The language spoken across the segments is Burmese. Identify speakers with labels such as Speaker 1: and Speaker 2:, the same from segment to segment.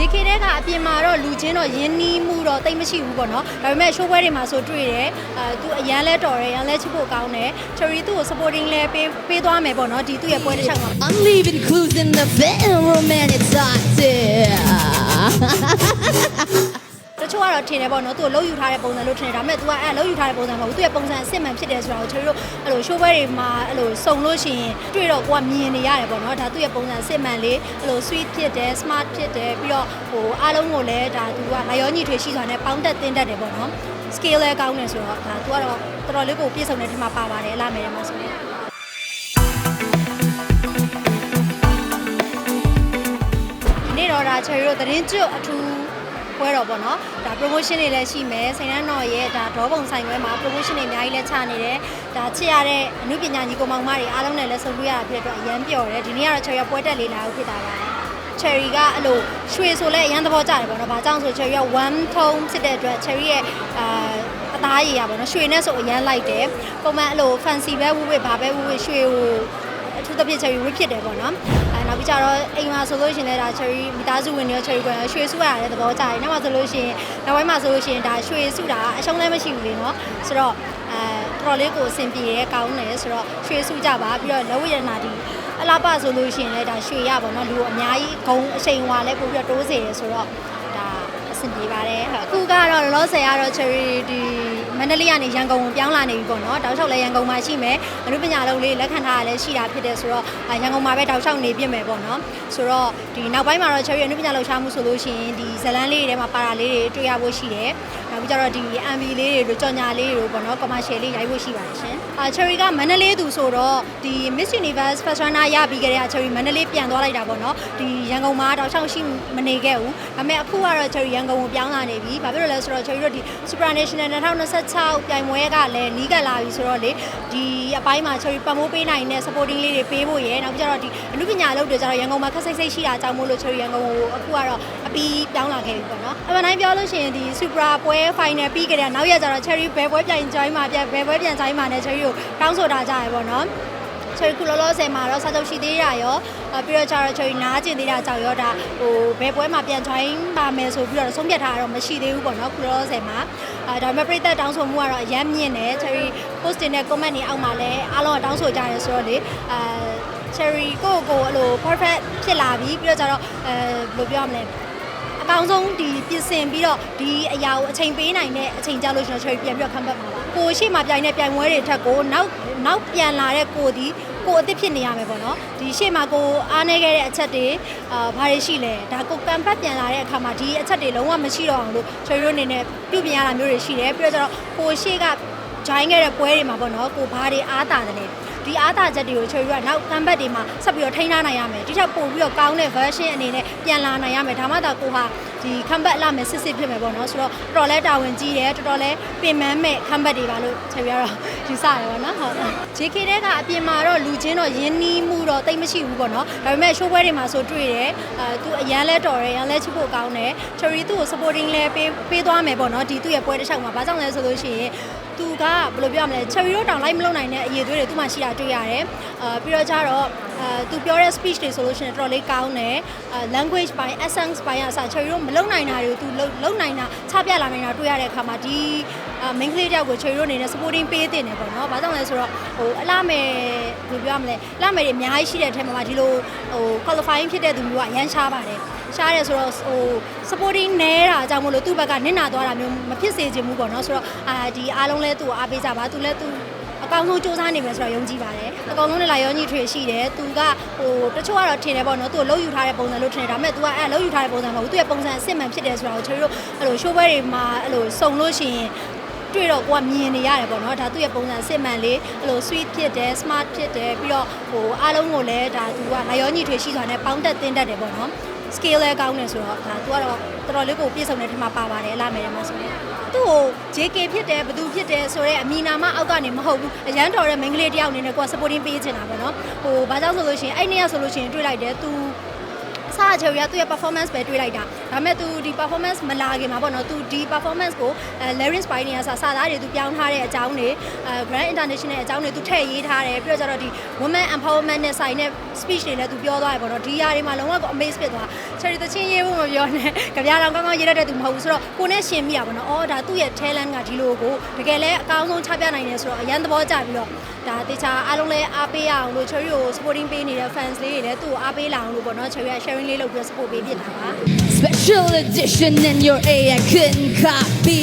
Speaker 1: JK တဲ့ကအပြင်မှာတော့လူချင်းတော့ယင်းနီးမှုတော့တိတ်မရှိဘူးပေါ့နော်ဒါပေမဲ့ show ပွဲတွေမှာဆိုတွေ့တယ်အဲသူအရန်လဲတော်တယ်ရန်လဲချစ်ဖို့ကောင်းတယ် Cherry သူ့ကို supporting လဲပေးပေးသွားမယ်ပေါ့နော်ဒီသူ့ရဲ့ပွဲတစ်ချောင်းမှာ
Speaker 2: I'm leaving clues in the bedroom and it's hot there.
Speaker 1: တ ချို့ကတော့ထင်တယ်ပေါ့နော်သူ့ကိုလှုပ်ယူထားတဲ့ပုံစံလို့ထင်တယ်ဒါပေမဲ့ तू ကအဲ့လှုပ်ယူထားတဲ့ပုံစံမဟုတ်ဘူးသူ့ရဲ့ပုံစံအစစ်မှန်ဖြစ်တယ်ဆိုတာကို Cherry တို့အဲ့လို show ပွဲတွေမှာအဲ့လိုစုံလို့ရှိရင်တွေ့တော့ကိုကမြင်နေရတယ်ပေါ့နော်ဒါသူ့ရဲ့ပုံစံအစစ်မှန်လေးအဲ့လို sweet ဖြစ်တယ် smart ဖြစ်တယ်ပြီးတော့ဟိုအားလုံးကိုလည်းဒါ तू ကလာရောညီထွေရှိစွာနဲ့ပေါင်းတက်တင်တတ်တယ်ပေါ့နော် scale လည်းကောင်းတယ်ဆိုတော့ဒါ तू ကတော့တော်တော်လေးကိုပြည့်စုံတဲ့ထင်မှာပါပါတယ်အလားမယ်တယ်မှာဆိုရင် ဒီနေ့တော့ဒါ cherry တို့သတင်းကျွတ်အထူး ပွဲတော်ပေါ့နော်ဒါ promotion တွေလည်းရှိမယ်စိန်နှန်းတော်ရဲ့ဒါဒေါပုံဆိုင်ခွဲမှာ promotion တွေအများကြီးလည်းချနေတယ်ဒါချစ်ရတဲ့အမှုပညာညီကောင်မောင်မတွေအားလုံးနဲ့လည်းဆုံတွေ့ရတာဖြစ်တဲ့အတွက်အရန်ပျော်တယ်ဒီနေ့ကတော့ cherry ကပွဲတက်လေးလာလို့ဖြစ်တာပါ cherry ကအဲ့လိုရွှေဆိုလဲအရန်သဘောကျတယ်ပေါ့နော်။ဘာကြောင့်ဆို cherry က one tone ဖြစ်တဲ့အတွက် cherry ရဲ့အာအသားရည်ရပါတော့ရွှေနဲ့ဆိုအရန်လိုက်တယ်။ပုံမှန်အဲ့လို fancy ပဲဝှဝှဘာပဲဝှဝှရွှေကိုအထူးသဖြင့် cherry ဝှဖြစ်တယ်ပေါ့နော်။အဲ နောက်ပြီးကြတော့အိမ်မှာဆိုလို့ရှိရင်လည်းဒါ cherry မိသားစုဝင်တွေရော cherry ကွယ်ရွှေစုရတဲ့သဘောကျတယ်။နောက်မှဆိုလို့ရှိရင်နောက်ပိုင်းမှာဆိုလို့ရှိရင်ဒါရွှေစုတာအရှုံးလည်းမရှိဘူးလေနော်။ဆိုတော့အဲတော်တော်လေးကိုအဆင်ပြေရဲကောင်းတယ်ဆိုတော့ရွှေစုကြပါပြီးတော့လက်ဝိရဏဒီအလားပါဆိုလို့ရှိရင်လည်းဒါရွှေရပါတော့လူအများကြီးဂုံအချိန်ဝါလည်းပို့ပြီးတော့တိုးစေရဆိုတော့ဒါအ ဆင်ပြေပါတယ်ဟုတ်အခုကတော့လောလောဆယ်ကတော့ cherry ဒီမန္တလေးကနေရန်ကုန်ကိုပြောင်းလာနေပြီပေါ့နော်တောက်လျှောက်လည်းရန်ကုန်မှာရှိမယ်အနုပညာလုံးလေးလက်ခံထားရလည်းရှိတာဖြစ်တယ်ဆိုတော့အာရန်ကုန်မှာပဲတောက်လျှောက်နေပြစ်မယ်ပေါ့နော်ဆိုတော့ဒီနောက်ပိုင်းမှာတော့ cherry အနုပညာလှူရှားမှုဆိုလို့ရှိရင်ဒီဇလန်းလေးတွေထဲမှာပါတာလေးတွေတွေ့ရဖို့ရှိတယ်နောက်ပြီးကြတော့ဒီ MV လေးတွေတို့ကြော်ညာလေးတွေပေါ့နော် commercial လေးရိုက်ဖို့ရှိပါတယ်ရှင်အာ cherry ကမန္တလေးသူဆိုတော့ဒီ Miss Universe First Runner ရပြီးကြတဲ့ cherry မန္တလေးပြန်သွားလိုက်တာပေါ့နော်ဒီရန်ကုန်မှာတောက်လျှောက်ရှိမနေခဲ့ဘူးဒါပေမဲ့အခုကတော့ cherry ရန်ကုန်ကိုပြောင်းလာနေပြီဘာဖြစ်လို့လဲဆိုတော့ cherry တို့ဒီ Supranational 2026ပြိုင်ပွဲကလည်းနီးကပ်လာပြီဆိုတော့လေဒီအပိုင်းမှာ cherry ပတ်မိုးပေးနိုင်တဲ့ supporting လေးတွေပေးဖို့ရယ်နောက်ပြီးကြတော့ဒီအမှုပညာအလုပ်တွေကြတော့ရန်ကုန်မှာခက်စိတ်စိတ်ရှိတာကြောင့်မို့လို့ cherry ရန်ကုန်ကိုအခုကတော့အပီးပြောင်းလာခဲ့ပြီပေါ့နော်အမှန်တိုင်းပြောလို့ရှိရင်ဒီ Supra ပွဲ final ပြီးကြတဲ့နောက်ရက်ကျတော့ cherry ဘယ်ပွဲပြိုင်ကြိုင်းမှာပြဘယ်ပွဲပြန်ကြိုင်းမှာနဲ့ cherry ကိုတောင်းဆိုတာကြရယ်ပေါ့နော် ချယ်ခုလောလောဆယ်မှာတော့စာချုပ်ရှိသေးတာရောအပြီးတော့ကျတော့ချယ်နားကျင်သေးတာကြောင့်ရောဒါဟိုဘယ်ပွဲမှာပြန် join ပါမယ်ဆိုပြီးတော့ဆုံးဖြတ်ထားတာတော့မရှိသေးဘူးပေါ့နော်ခုလောလောဆယ်မှာအဲဒါပေမဲ့ပြည်သက်တောင်းဆိုမှုကတော့အရမ်းမြင့်တယ်ချယ်ရီ post တင်တဲ့ comment တွေအောက်မှာလည်းအားလုံးကတောင်းဆိုကြတယ်ဆိုတော့လေအဲ cherry ကိုယ့်ကိုယ်ကိုအဲ့လို perfect ဖြစ်လာပြီပြီးတော့ကျတော့အဲဘယ်လိုပြောရမလဲအကောင်းဆုံးဒီပြင်ဆင်ပြီးတော့ဒီအရာကိုအချိန်ပေးနိုင်တဲ့အချိန်ကြာလို့ရှိရင် cherry ပြန်ပြီးတော့ခံပတ်မှာပါကိုရှိမှပြိုင်တဲ့ပြိုင်ပွဲတွေထက်ကိုနောက်နောက်ပြန်လာတဲ့ကိုဒီ ကိုအစ်စ်ဖြစ်နေရမယ်ပေါ့နော်ဒီရှေ့မှာကိုအားနေခဲ့တဲ့အချက်တွေအာဘာတွေရှိလဲဒါကိုကံပတ်ပြန်လာတဲ့အခါမှာဒီအချက်တွေလုံးဝမရှိတော့အောင်လို့ cherry တို့အနေနဲ့ပြုပြင်ရတာမျိုးတွေရှိတယ်ပြီးတော့ကျတော့ကိုရှေ့က join ခဲ့တဲ့ပွဲတွေမှာပေါ့နော်ကိုဘာတွေအားတာတယ်လဲဒီအားတာချက်တွေကိုချယ်ရီကနောက်ကမ်ဘတ်တွေမှာဆက်ပြီးတော့ထိန်းထားနိုင်ရမယ်ဒီထက်ပိုပြီးတော့ကောင်းတဲ့ version အနေနဲ့ပြန်လာနိုင်ရမယ်ဒါမှသာကိုဟာ ဒီကမ်ဘတ်လာမယ်စစ်စစ်ဖြစ်မယ်ပေါ့နော်ဆိုတော့တော်တော်လဲတာဝန်ကြီးတယ်တော်တော်လဲပင်ပန်းမဲ့ကမ်ဘတ်တွေပါလို့ချယ်ရီကတော့ယူဆတယ်ပေါ့နော်ဟုတ် JK တဲ့ကအပြင်မှာတော့လူချင်းတော့ယင်းနီးမှုတော့တိတ်မရှိဘူးပေါ့နော်ဒါပေမဲ့ show ပွဲတွေမှာဆိုတွေ့တယ်အဲသူအရန်လဲတော်တယ်ရန်လဲချစ်ဖို့ကောင်းတယ်ချယ်ရီသူ့ကို supporting လဲပေးပေးသွားမယ်ပေါ့နော်ဒီသူ့ရဲ့ပွဲတစ်ချောင်းမှာဘာကြောင့်လဲဆိုလို့ရှိရင် သူကဘယ်လိုပြောရမလဲ cherry တို့တောင်လိုက်မလုပ်နိုင်တဲ့အရေးသွေးတွေသူ့မှာရှိတာတွေ့ရတယ်။အာပြီးတော့ကျတော့အဲသူပြောတဲ့ speech တွေဆိုလို့ရှိရင်တော်တော်လေးကောင်းတယ်။အဲ language ပိုင်း essence ပိုင်းအစား cherry တို့မလုပ်နိုင်တာတွေကိုသူလုပ်နိုင်တာချပြလာနိုင်တာတွေ့ရတဲ့အခါမှာဒီအာ main ကလေးတယောက်ကို cherry တို့အနေနဲ့ supporting ပေးတင်တယ်ပေါ့နော်။ဘာကြောင့်လဲဆိုတော့ဟိုအလားမယ်ဘယ်လိုပြောရမလဲ။အလားမယ်တွေအများကြီးရှိတဲ့အထက်မှာဒီလိုဟို qualifying ဖြစ်တဲ့သူမျိုးကအရန်ရှားပါတယ်။ ရှားတယ်ဆိုတော့ဟို supporting နဲတာအကြောင်းမလို့သူ့ဘက်ကနစ်နာသွားတာမျိုးမဖြစ်စေချင်ဘူးပေါ့နော်ဆိုတော့အာဒီအားလုံးလဲသူ့ကိုအားပေးကြပါသူလဲသူအကောင်းဆုံးစူးစမ်းနေမယ်ဆိုတော့ယုံကြည်ပါတယ်အကောင်လုံးနဲ့လာရောညီထွေရှိတယ်သူကဟိုတချို့ကတော့ထင်တယ်ပေါ့နော်သူ့ကိုလှုပ်ယူထားတဲ့ပုံစံလို့ထင်တယ်ဒါပေမဲ့ तू ကအဲ့လှုပ်ယူထားတဲ့ပုံစံမဟုတ်ဘူးသူ့ရဲ့ပုံစံအစစ်မှန်ဖြစ်တယ်ဆိုတာကိုကျွန်တော်တို့အဲ့လို show ပွဲတွေမှာအဲ့လိုစုံလို့ရှိရင်တွေ့တော့ကိုကမြင်နေရတယ်ပေါ့နော်ဒါသူ့ရဲ့ပုံစံစစ်မှန်လေးအဲ့လို sweet ဖြစ်တယ် smart ဖြစ်တယ်ပြီးတော့ဟိုအားလုံးကိုလည်းဒါသူကလာရောညီထွေရှိစွာနဲ့ပေါင်းတက်တင်တတ်တယ်ပေါ့နော် scale လည်းကောင်းတယ်ဆိုတော့ဒါသူကတော့တော်တော်လေးကိုပြည့်စုံတဲ့ထင်မှာပါပါတယ်အလားမယ်တယ်မှာဆိုရင်သူ့ကို JK ဖြစ်တယ်ဘသူဖြစ်တယ်ဆိုတော့အမီနာမအောက်ကနေမဟုတ်ဘူးအရန်တော်တဲ့မိန်းကလေးတယောက်အနေနဲ့ကိုက supporting ပေးချင်တာပေါ့နော်ဟိုဘာကြောင့်ဆိုလို့ရှိရင်အဲ့နေ့ကဆိုလို့ရှိရင်တွေ့လိုက်တယ်သူအ စား ကချယ်ရီကသူ့ရဲ့ performance ပဲတွေးလိုက်တာဒါပေမဲ့ तू ဒီ performance မလာခင်မှာပေါ့နော် तू ဒီ performance ကိုအဲ larynx ပိုင်းတွေကစစာသားတွေ तू ပြောင်းထားတဲ့အကြောင်းတွေအဲ grand international အကြောင်းတွေ तू ထည့်ရေးထားတယ်ပြီးတော့ကျတော့ဒီ women empowerment နဲ့ဆိုင်တဲ့ speech တွေလည်း तू ပြောသွားတယ်ပေါ့နော်ဒီຢာတွေမှာလုံးဝကို amaze ဖြစ်သွားချယ်ရီတချင်းရေးဖို့မပြောနဲ့ကြပြတော်ကောင်းကောင်းရေးတတ်တဲ့ तू မဟုတ်ဘူးဆိုတော့ကိုနဲ့ရှင်မိရပါတော့အော်ဒါသူ့ရဲ့ talent ကဒီလိုကိုတကယ်လဲအကောင်းဆုံးချပြနိုင်တယ်ဆိုတော့အရန်သဘောကျပြီးတော့ ဒါတေချာအားလုံးလဲအားပေးရအောင်လို့ချယ်ရီကို supporting ပေးနေတဲ့ fans လေးတွေလည်းသူ့ကိုအားပေးလာအောင်လို့ပေါ့နော်ချယ်ရီက sharing လေးလုပ်ပြီး support ပေးဖြစ်တာပါ
Speaker 2: Special edition in your A I couldn't copy.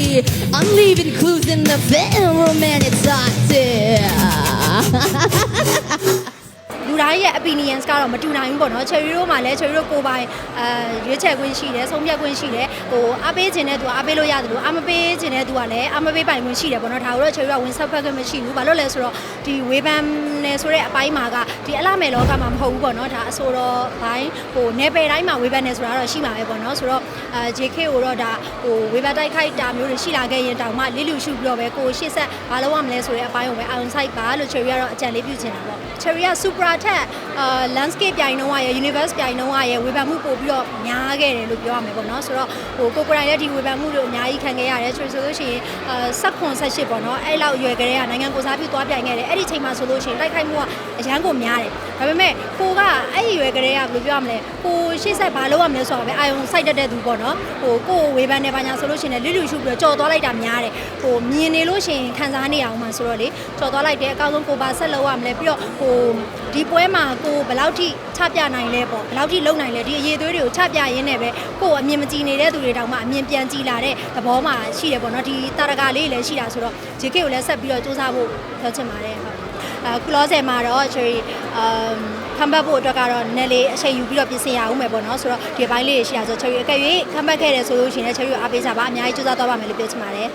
Speaker 2: I'm leaving clues in the film and it's hot too.
Speaker 1: လူ တိုင်းရဲ့ opinions ကတော့မတူနိုင်ဘူးပေါ့နော် cherry တို့မှလည်း cherry တို့ကိုယ်ပိုင်အဲရွေးချယ်ခွင့်ရှိတယ်ဆုံးဖြတ်ခွင့်ရှိတယ်ဟိုအားပေးခြင်းတဲ့သူကအားပေးလို့ရတယ်လို့အားမပေးခြင်းတဲ့သူကလည်းအားမပေးပိုင်ခွင့်ရှိတယ်ပေါ့နော်ဒါကိုတော့ cherry ကဝင်ဆက်ဖက်ခွင့်မရှိဘူးဘာလို့လဲဆိုတော့ဒီဝေဖန်နေဆိုတဲ့အပိုင်းမှာကဒီအလားမယ်လောကမှာမဟုတ်ဘူးပေါ့နော်ဒါအဆိုတော့ဘိုင်းဟိုနယ်ပယ်တိုင်းမှာဝေဖန်နေဆိုတာတော့ရှိမှာပဲပေါ့နော်ဆိုတော့ အဲ JK ကိုတော့ဒါဟိုဝေဖန်တိုက်ခိုက်တာမျိုးတွေရှိလာခဲ့ရင်တောင်မှလေးလူရှုပြီးတော့ပဲကိုရှေ့ဆက်ဘာလို့ရမလဲဆိုတဲ့အပိုင်းကိုပဲ on site ပါလို့ cherry ကတော့အကြံလေးပြုချင်တာပေါ့ cherry က supra ထက်အာ landscape ပြိုင်တော့ရ universe ပြိုင်တော့ရဝေဖန်မှုပို့ပြီးတော့များခဲ့တယ်လို့ပြောရမယ်ပေါ့နော်ဆိုတော့ဟိုကိုကိုရိုင်းရဲ့ဒီဝေဖန်မှုတွေအများကြီးခံခဲ့ရတယ်ဆိုဆိုလို့ရှိရင်အာ16 18ပေါ့နော်အဲ့လောက်ရွယ်ကလေးကနိုင်ငံကိုစားပြုသွားပြိုင်ခဲ့တယ်အဲ့ဒီချိန်မှာဆိုလို့ရှိရင်တိုက်ခိုက်မှုကအရန်ကိုများတယ်ဒါပေမဲ့ကိုကအဲ့ဒီရွယ်ကလေးကဘယ်လိုပြောရမလဲကိုရှေ့ဆက်ဘာလုပ်ရမလဲဆိုတာပဲအာယုံစိုက်တတ်တဲ့သူပေါ့နော်ဟိုကိုဝေဖန်နေပါညာဆိုလို့ရှိရင်လည်းလူလူရှုပြီးတော့ကြော်သွားလိုက်တာများတယ်ဟိုမြင်နေလို့ရှိရင်ခံစားနေအောင်မှဆိုတော့လေကြော်သွားလိုက်တယ်အကောင်းဆုံးကိုပါဆက်လုပ်ရမလဲပြီးတော့ဟိုဒီပွဲမှာကိုဘယ်လောက်ထိချပြနိုင်လဲပေါ့ဘယ်လောက်ထိလုံနိုင်လဲဒီအရေးသွေးတွေကိုချပြရင်းနဲ့ပဲကိုအမြင်မကြည်နေတဲ့သူတွေတောင်မှအမြင်ပြန်ကြည်လာတဲ့သဘောမှရှိတယ်ပေါ့နော်ဒီတာရကလေးလည်းရှိတာဆိုတော့ JK ကိုလည်းဆက်ပြီးတော့စူးစမ်းဖို့ပြောချင်ပါတယ်ဟုတ်အခုလောဆယ်မှာတော့ cherry အမ် ခံဘတ်ဖို့အတွက်ကတော့နည်းလေးအချိန်ယူပြီးတော့ပြင်ဆင်ရအောင်မယ်ပေါ့နော်ဆိုတော့ဒီဘိုင်းလေးတွေရှိတာဆို cherry အကယ်၍ခံဘတ်ခဲ့တယ်ဆိုလို့ရှိရင်လည်း cherry ကိုအားပေးကြပါအများကြီးစူးစမ်းသွားပါမယ်လို့ပြောချင်ပါတယ်